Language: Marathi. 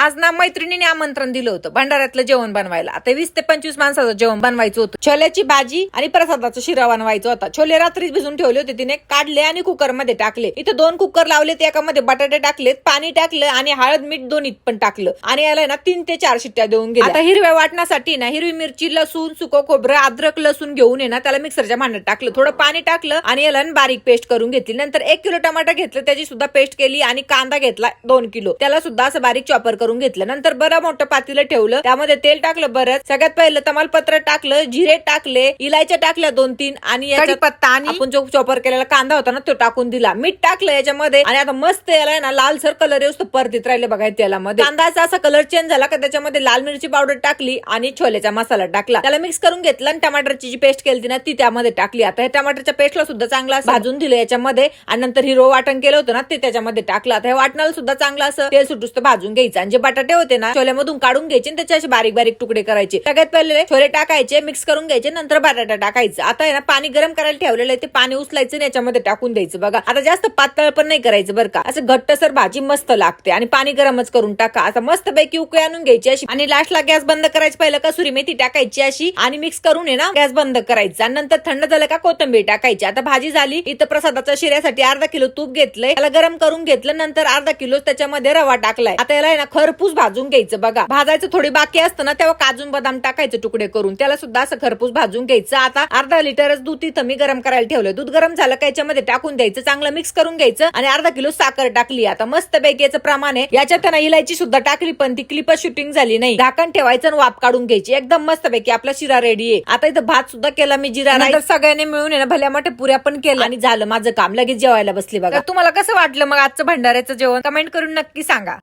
आज ना मैत्रिणीने आमंत्रण दिलं होतं भंडाऱ्यातलं जेवण बनवायला. आता वीस ते पंचवीस माणसाचं जेवण बनवायचं होतं. छोल्याची भाजी आणि प्रसादाचा शिरा बनवायचा होता. छोले रात्रीच भिजून ठेवले होते. तिने काढले आणि कुकरमध्ये टाकले. इथे दोन कुकर लावले एकामध्ये बटाटे टाकलेत पाणी टाकलं आणि हळद मीठ दोन्हीत पण टाकलं. आणि याला ना तीन ते चार शिट्ट्या देऊन गेल्या. आता हिरव्या वाटण्यासाठी ना हिरवी मिरची लसूण सुको खोबरं अद्रक लसूण घेऊन ये ना त्याला मिक्सरच्या भांड्यात टाकलं. थोडं पाणी टाकलं आणि याला बारीक पेस्ट करून घेतली. नंतर एक किलो टमाटर घेतलं. त्याची सुद्धा पेस्ट केली आणि कांदा घेतला दोन किलो. त्याला सुद्धा असं बारीक चॉपर करून घेतलं. नंतर बरं मोठं पातीलं ठेवलं. त्यामध्ये तेल टाकलं बरंच. सगळ्यात पहिलं तमालपत्र टाकलं जिरे टाकले इलायच्या टाकल्या दोन तीन आणि पत्ता आणि आपण जो चॉपर केलेला कांदा होता ना तो टाकून दिला. मीठ टाकलं याच्यामध्ये आणि आता मस्त याला ना लालसर कलर येऊस परतीत राहिले बघा तेलामध्ये. कांदाचा असा कलर चेंज झाला का त्याच्यामध्ये लाल मिरची पावडर टाकली आणि छोलेचा मसाला टाकला. त्याला मिक्स करून घेतलं आणि टमाटरची जी पेस्ट केली ना ती त्यामध्ये टाकली. आता हे टमाटरच्या पेस्टला सुद्धा चांगला भाजून दिलं याच्यामध्ये आणि नंतर हिरो वाटण केलं होतं ना ते त्याच्यामध्ये टाकलं. आता हे वाटणाला सुद्धा चांगलं असं तेल सुटूस भाजून घ्यायचं आणि जे बटाटे होते ना छोल्यामधून काढून घ्यायचे आणि त्याचे असे बारीक बारीक तुकडे करायचे. सगळ्यात पहिले छोले टाकायचे मिक्स करून घ्यायचे नंतर बटाटा टाकायचं. आता आहे ना पाणी गरम करायला ठेवलेलं आहे ते पाणी उचलायचं आणि याच्यामध्ये टाकून द्यायचं. बघा आता जास्त पातळ पण नाही करायचं बरं का. असं घट्टसर भाजी मस्त लागते आणि पाणी गरमच करून टाका. आता मस्त पैकी उकळी आणून घ्यायची अशी. आणि लास्टला गॅस बंद करायची पहिलं कसुरी मेथी टाकायची अशी. आणि मिक्स करून आहे ना गॅस बंद करायचा. आणि नंतर थंड झालं का कोथिंबीर टाकायची. आता भाजी झाली इथं प्रसादाच्या शिऱ्यासाठी अर्धा किलो तूप घेतलंय. त्याला गरम करून घेतलं नंतर अर्धा किलो त्याच्यामध्ये रवा टाकलाय. आता याला आहे ना खरपूस भाजून घ्यायचं बघा. भाजायचं थोडी बाकी असतं ना तेव्हा काजून बदाम टाकायचं तुकडे करून. त्याला सुद्धा असं खरपूस भाजून घ्यायचं. आता अर्धा लिटरच दूध तिथं मी गरम करायला ठेवलं दूध गरम झालं का याच्यामध्ये टाकून द्यायचं चांगलं मिक्स करून घ्यायचं आणि अर्धा किलो साखर टाकली. आता मस्त याचं प्रमाण आहे. याच्यात ना इलायची सुद्धा टाकली पण ती क्लिप शूटिंग झाली नाही. झाकण ठेवायचं आणि वाप काढून घ्यायची. एकदम मस्त पैकी आपला शिरा रेडी आहे. आता इथं भात सुद्धा केला मी जिरा राईस. सगळ्यांनी मिळून ना भल्या मोठ्या पुऱ्या पण केल्या. आणि झालं माझं काम. लगेच जेवायला बसली बघा. तुम्हाला कसं वाटलं मग आजचं भंडाऱ्याचं जेवण? कमेंट करून नक्की सांगा.